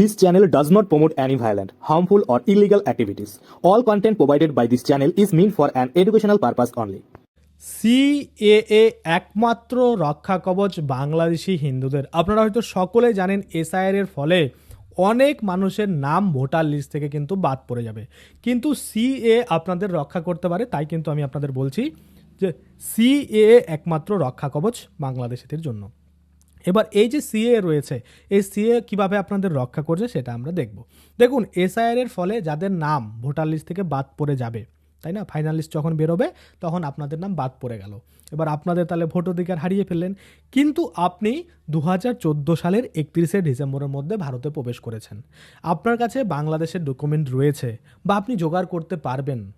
This channel does not promote any violent, harmful, or illegal activities. All content provided by this channel is meant for an educational purpose only. CAA একমাত্র রক্ষা কবচ বাংলাদেশি হিন্দুদের আপনারা হয়তো সকলে জানেন SIR এর ফলে অনেক মানুষের নাম ভোটার লিস্ট থেকে কিন্তু বাদ পড়ে যাবে কিন্তু সিএ আপনাদের রক্ষা করতে পারে তাই কিন্তু আমি আপনাদের বলছি যে সিএএ একমাত্র রক্ষা কবচ বাংলাদেশিদের জন্য এবার এই যে সিএ রয়েছে, এই সিএ কীভাবে আপনাদের রক্ষা করছে সেটা আমরা দেখব। দেখুন এসআইআর এর ফলে যাদের নাম ভোটার লিস্ট থেকে বাদ পড়ে যাবে, তাই না? ফাইনাল লিস্ট যখন বেরোবে, তখন আপনাদের নাম বাদ পড়ে গেল। এবার আপনাদের তাহলে ভোট অধিকার হারিয়ে ফেললেন। কিন্তু আপনি দু হাজার চোদ্দ সালের একত্রিশে ডিসেম্বরের মধ্যে ভারতে প্রবেশ করেছেন। আপনার কাছে বাংলাদেশের ডকুমেন্ট রয়েছে বা আপনি জোগাড় করতে পারবেন।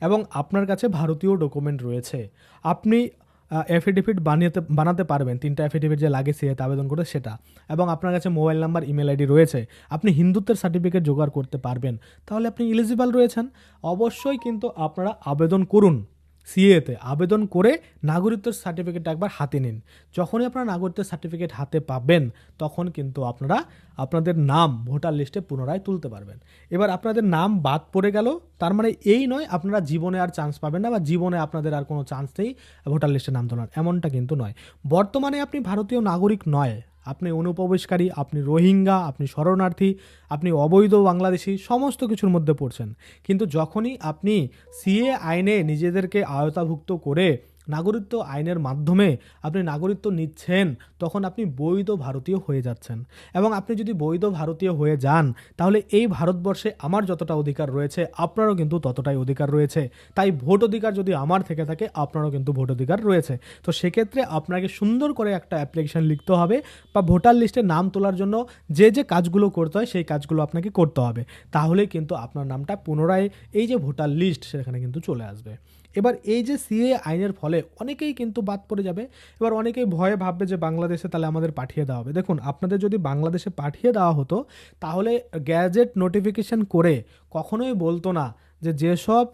এবং আপনার কাছে ভারতীয় ডকুমেন্ট রয়েছে। আপনি অ্যাফিডেভিট বানিয়ে বানাতে পারবেন। তিনটা অ্যাফিডেভিট যে লাগে সিএতে আবেদন করে সেটা। এবং আপনার কাছে মোবাইল নাম্বার ইমেল আইডি রয়েছে। আপনি হিন্দুত্বের সার্টিফিকেট জোগাড় করতে পারবেন। তাহলে আপনি ইলিজিবল রয়েছেন। অবশ্যই কিন্তু আপনারা আবেদন করুন। সিএতে আবেদন করে নাগরিকত্বের সার্টিফিকেটটা একবার হাতে নিন। যখনই আপনারা নাগরিকত্বের সার্টিফিকেট হাতে পাবেন, তখন কিন্তু আপনারা আপনাদের নাম ভোটার লিস্টে পুনরায় তুলতে পারবেন। এবার আপনাদের নাম বাদ পড়ে গেল, তার মানে এই নয় আপনারা জীবনে আর চান্স পাবেন না বা জীবনে আপনাদের আর কোনো চান্স নেই ভোটার লিস্টে নাম তোলার এমনটা কিন্তু নয়। বর্তমানে আপনি ভারতীয় নাগরিক নয় আপনি অনুপ্রবেশকারী, আপনি রোহিঙ্গা, আপনি শরণার্থী, আপনি অবৈধ বাংলাদেশি, সমস্ত কিছুর মধ্যে পড়ছেন। কিন্তু যখনই আপনি সিএ আইনে নিজেদেরকে আয়তাভুক্ত করে নাগরিকত্ব আইনের মাধ্যমে আপনি নাগরিকত্ব নিচ্ছেন, তখন আপনি বৈধ ভারতীয় হয়ে যাচ্ছেন। এবং আপনি যদি বৈধ ভারতীয় হয়ে যান, তাহলে এই ভারতবর্ষে আমার যতটা অধিকার রয়েছে, আপনারও কিন্তু ততটাই অধিকার রয়েছে। তাই ভোট অধিকার যদি আমার থেকে থাকে, আপনারও কিন্তু ভোট অধিকার রয়েছে। তো সেক্ষেত্রে আপনাকে সুন্দর করে একটা অ্যাপ্লিকেশন লিখতে হবে বা ভোটার লিস্টে নাম তোলার জন্য যে যে কাজগুলো করতে হয়, সেই কাজগুলো আপনাকে করতে হবে। তাহলেই কিন্তু আপনার নামটা পুনরায় এই যে ভোটার লিস্ট, সেখানে কিন্তু চলে আসবে। এবার এই যে সিএ আইনের ফলে অনেকেই কিন্তু বাদ পড়ে যাবে। এবার অনেকেই ভয়ে ভাববে যে বাংলাদেশে তাহলে আমাদের পাঠিয়ে দেওয়া হবে। দেখুন, আপনাদের যদি বাংলাদেশে পাঠিয়ে দেওয়া হতো, তাহলে গ্যাজেট নোটিফিকেশন করে কখনোই বলতো না যে যেসব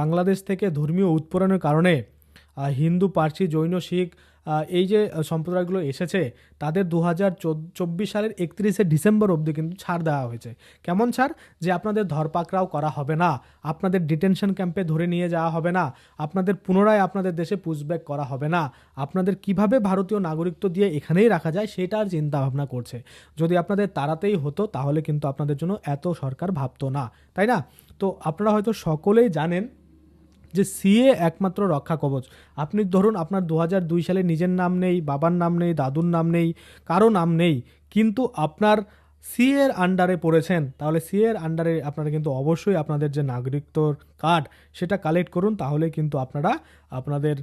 বাংলাদেশ থেকে ধর্মীয় উৎপরণের কারণে হিন্দু, পার্সি, জৈন, শিখ এই যে সম্প্রদায়গুলো এসেছে, তাদের দু হাজার চব্বিশ সালের একত্রিশে ডিসেম্বর অবধি কিন্তু ছাড় দেওয়া হয়েছে। কেমন ছাড়? যে আপনাদের ধরপাকড়াও করা হবে না, আপনাদের ডিটেনশন ক্যাম্পে ধরে নিয়ে যাওয়া হবে না, আপনাদের পুনরায় আপনাদের দেশে পুশব্যাক করা হবে না। আপনাদের কীভাবে ভারতীয় নাগরিকত্ব দিয়ে এখানেই রাখা যায় সেটার চিন্তা ভাবনা করছে। যদি আপনাদের তাড়াতেই হতো, তাহলে কিন্তু আপনাদের জন্য এত সরকার ভাবতো না, তাই না? তো আপনারা হয়তো সকলেই জানেন যে সিএ একমাত্র রক্ষা কবচ। আপনি ধরুন আপনার দু দুই সালে নিজের নাম নেই, বাবার নাম নেই, দাদুর নাম নেই কারও নাম নেই, কিন্তু আপনার সিএর এর আন্ডারে পড়েছেন, তাহলে সিএর এর আন্ডারে আপনারা কিন্তু অবশ্যই আপনাদের যে নাগরিকত্বর কার্ড সেটা কালেক্ট করুন, তাহলে কিন্তু আপনারা আপনাদের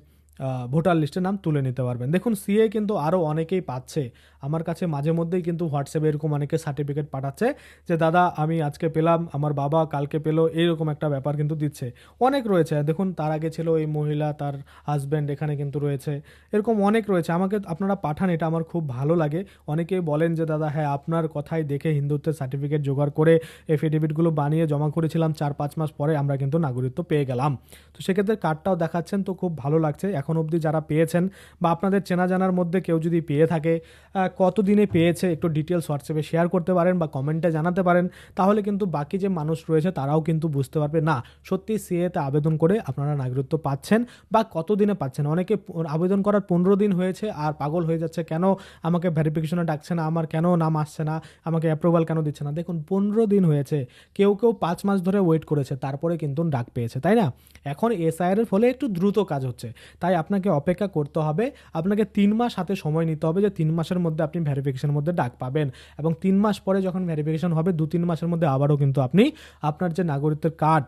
ভোটার লিস্টে নাম তুলে নিতে পারবেন। দেখুন সিএ কিন্তু আরও অনেকেই পাচ্ছে। আমার কাছে মাঝে মধ্যেই কিন্তু হোয়াটসঅ্যাপে এরকম অনেকে সার্টিফিকেট পাঠাচ্ছে যে, দাদা, আমি আজকে পেলাম, আমার বাবা কালকে পেল। এরকম একটা ব্যাপার কিন্তু দিচ্ছে। অনেক রয়েছে। দেখুন, তার আগে ছিল এই মহিলা, তার হাজব্যান্ড এখানে কিন্তু রয়েছে। এরকম অনেক রয়েছে। আমাকে আপনারা পাঠান, এটা আমার খুব ভালো লাগে। অনেকেই বলেন যে, দাদা হ্যাঁ আপনার কথাই দেখে হিন্দুত্বের সার্টিফিকেট জোগাড় করে এফিডেভিটগুলো বানিয়ে জমা করেছিলাম চার পাঁচ মাস পরে আমরা কিন্তু নাগরিকত্ব পেয়ে গেলাম। তো সেক্ষেত্রে কার্ডটাও দেখাচ্ছেন, তো খুব ভালো লাগছে। এখন অবধি যারা পেয়েছেন বা আপনাদের চেনা জানার মধ্যে কেউ যদি পেয়ে থাকে আহ, কতদিনে পেয়েছে একটু ডিটেলস হোয়াটসঅ্যাপে শেয়ার করতে পারেন বা কমেন্টে জানাতে পারেন। তাহলে কিন্তু বাকি যে মানুষ রয়েছে তারাও কিন্তু বুঝতে পারবে না সত্যি সিএতে আবেদন করে আপনারা নাগরিকত্ব পাচ্ছেন বা কতদিনে পাচ্ছেন? অনেকে আবেদন করার পনেরো দিন হয়েছে আর পাগল হয়ে যাচ্ছে কেন আমাকে ভেরিফিকেশনে ডাকছে না? আমার কেন নাম আসছে না? আমাকে অ্যাপ্রুভাল কেন দিচ্ছে না? দেখুন পনেরো দিন হয়েছে কেউ কেউ পাঁচ মাস ধরে ওয়েট করেছে তারপরে কিন্তু ডাক পেয়েছে তাই না? এখন এসআইআর এর ফলে একটু দ্রুত কাজ হচ্ছে। তাই আপনাকে অপেক্ষা করতে হবে। আপনাকে তিন মাস হাতে সময় নিতে হবে যে তিন মাসের মধ্যে আপনি ভ্যারিফিকেশনের মধ্যে ডাক পাবেন। এবং তিন মাস পরে যখন ভ্যারিফিকেশন হবে দু তিন মাসের মধ্যে আবারও কিন্তু আপনি আপনার যে নাগরিকদের কার্ড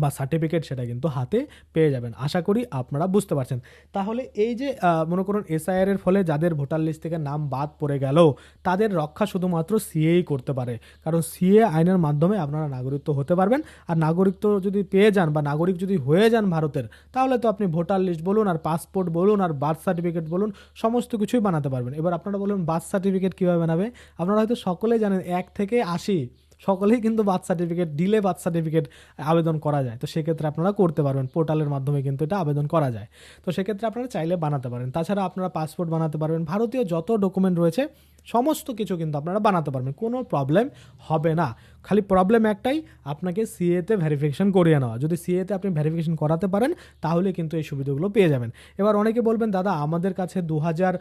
বা সার্টিফিকেট সেটা কিন্তু হাতে পেয়ে যাবেন। আশা করি আপনারা বুঝতে পারছেন। তাহলে এই যে মনে করুন এসআইআর এর ফলে যাদের ভোটার লিস্ট থেকে নাম বাদ পড়ে গেল, তাদের রক্ষা শুধুমাত্র সিএই করতে পারে। কারণ সিএ আইনের মাধ্যমে আপনারা নাগরিকত্ব হতে পারবেন। আর নাগরিকত্ব যদি পেয়ে যান বা নাগরিক যদি হয়ে যান ভারতের, তাহলে তো আপনি ভোটার লিস্ট বলুন, আর পাসপোর্ট বলুন, আর বার্থ সার্টিফিকেট বলুন, সমস্ত কিছুই বানাতে পারবেন। এবার আপনারা বলুন বার্থ সার্টিফিকেট কীভাবে বানাবে? আপনারা হয়তো সকলেই জানেন, এক থেকে আশি সকলেই কিন্তু birth certificate delay birth certificate আবেদন করা যায়। তো সেক্ষেত্রে আপনারা করতে পারবেন, পোর্টালের মাধ্যমে কিন্তু এটা আবেদন করা যায়। তো সেক্ষেত্রে আপনারা চাইলে বানাতে পারেন। তাছাড়া আপনারা পাসপোর্ট বানাতে পারবেন। ভারতীয় যত ডকুমেন্ট রয়েছে সমস্ত কিছু কিন্তু আপনারা বানাতে পারবেন, কোনো প্রবলেম হবে না। খালি প্রবলেম একটাই, আপনাকে সিএতে ভেরিফিকেশন করিয়ে নেওয়া। যদি সিএতে আপনি ভেরিফিকেশন করাতে পারেন, তাহলে কিন্তু এই সুবিধাগুলো পেয়ে যাবেন। এবার অনেকে বলবেন, দাদা, আমাদের কাছে দু হাজার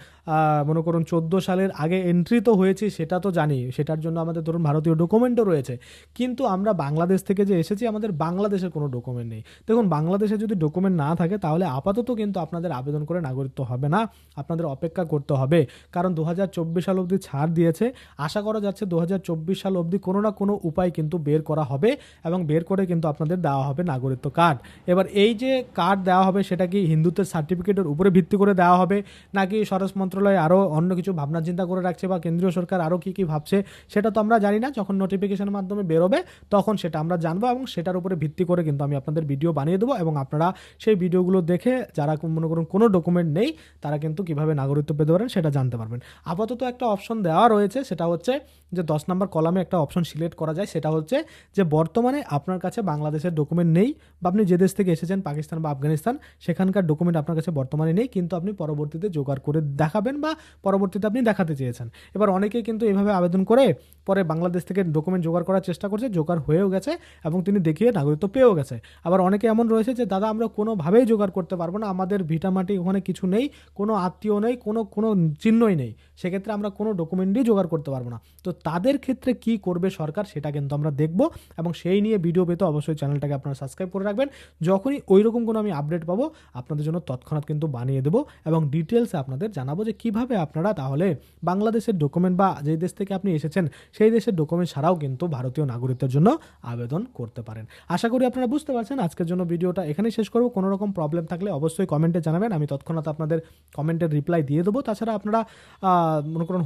মনে করুন চোদ্দ সালের আগে এন্ট্রি তো হয়েছি, সেটা তো জানি। সেটার জন্য আমাদের ধরুন ভারতীয় ডকুমেন্টও রয়েছে। কিন্তু আমরা বাংলাদেশ থেকে যে এসেছি, আমাদের বাংলাদেশের কোনো ডকুমেন্ট নেই। দেখুন, বাংলাদেশে যদি ডকুমেন্ট না থাকে, তাহলে আপাতত কিন্তু আপনাদের আবেদন করে নাগরিকত্ব হবে না। আপনাদের অপেক্ষা করতে হবে। কারণ দু হাজার চব্বিশ সাল অবধি ছাড় দিয়েছে। আশা করা যাচ্ছে দু হাজার চব্বিশ সাল অবধি কোনো না কোনো উপায় কিন্তু বের করা হবে এবং বের করে কিন্তু আপনাদের দেওয়া হবে নাগরিকত্ব কার্ড। এবার এই যে কার্ড দেওয়া হবে সেটা কি হিন্দুত্বের সার্টিফিকেটের উপরে ভিত্তি করে দেওয়া হবে নাকি স্বরাষ্ট্র মন্ত্রণালয় আরও অন্য কিছু ভাবনা চিন্তা করে রাখছে বা কেন্দ্রীয় সরকার আরও কী কী ভাবছে সেটা তো আমরা জানি না। যখন নোটিফিকেশনের মাধ্যমে বেরোবে তখন সেটা আমরা জানব এবং সেটার উপরে ভিত্তি করে কিন্তু আমি আপনাদের ভিডিও বানিয়ে দেবো এবং আপনারা সেই ভিডিওগুলো দেখে যারা মনে করুন কোনো ডকুমেন্ট নেই তারা কিন্তু কীভাবে নাগরিকত্ব পেতে পারেন সেটা জানতে পারবেন। আপাতত একটা অপশন দেওয়া রয়েছে, সেটা হচ্ছে যে দশ নম্বর কলামে একটা অপশন সিলেক্ট করা যায়, সেটা হচ্ছে যে বর্তমানে আপনার কাছে বাংলাদেশের ডকুমেন্ট নেই বা আপনি যে দেশ থেকে এসেছেন, পাকিস্তান বা আফগানিস্তান, সেখানকার ডকুমেন্ট আপনার কাছে বর্তমানে নেই, কিন্তু আপনি পরবর্তীতে জোগাড় করে দেখাবেন বা পরবর্তীতে আপনি দেখাতে চেয়েছেন। এবার অনেকে কিন্তু এভাবে আবেদন করে পরে বাংলাদেশ থেকে ডকুমেন্ট জোগাড় করার চেষ্টা করছে, জোগাড় হয়েও গেছে এবং তিনি দেখিয়ে নাগরিকত্ব পেয়েও গেছে। আবার অনেকে এমন রয়েছে যে, দাদা, আমরা কোনোভাবেই জোগাড় করতে পারব না, আমাদের ভিটামাটি ওখানে কিছু নেই, কোনো আত্মীয় নেই, কোনো কোনো চিহ্নই নেই। সেক্ষেত্রে আমরা কোনো ডকুমেন্টই জোগাড় করতে পারব না। তো তাদের ক্ষেত্রে কি করবে সরকার সেটা কিন্তু আমরা দেখব এবং সেই নিয়ে ভিডিও পেতে অবশ্যই চ্যানেলটাকে আপনারা সাবস্ক্রাইব করে রাখবেন। যখনই ওই রকম কোনো আমি আপডেট পাবো, আপনাদের জন্য তৎক্ষণাৎ কিন্তু বানিয়ে দেবো এবং ডিটেলসে আপনাদের জানাব যে কীভাবে আপনারা তাহলে বাংলাদেশের ডকুমেন্ট বা যেই দেশ থেকে আপনি এসেছেন, সেই দেশের ডকুমেন্ট ছাড়াও কিন্তু ভারতীয় নাগরিকদের জন্য আবেদন করতে পারেন। আশা করি আপনারা বুঝতে পারছেন। আজকের জন্য ভিডিওটা এখানেই শেষ করব। কোনো রকম প্রবলেম থাকলে অবশ্যই কমেন্টে জানাবেন। আমি তৎক্ষণাৎ আপনাদের কমেন্টের রিপ্লাই দিয়ে দেবো। তাছাড়া আপনারা মনে করুন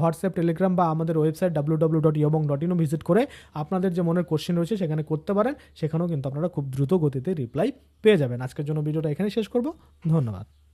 হোয়াটসঅ্যাপ, টেলিগ্রাম বা আমাদের ওয়েবসাইট ডাব্লু ডাব্লু ডট ইয়বং ডট ইনও ভিজিট করে আপনাদের যে মনের কোশ্চেন রয়েছে সেখানে করতে পারেন। সেখানেও কিন্তু আপনারা খুব দ্রুত গতিতে রিপ্লাই পেয়ে যাবেন। আজকের জন্য ভিডিওটা এখানে শেষ করব। ধন্যবাদ।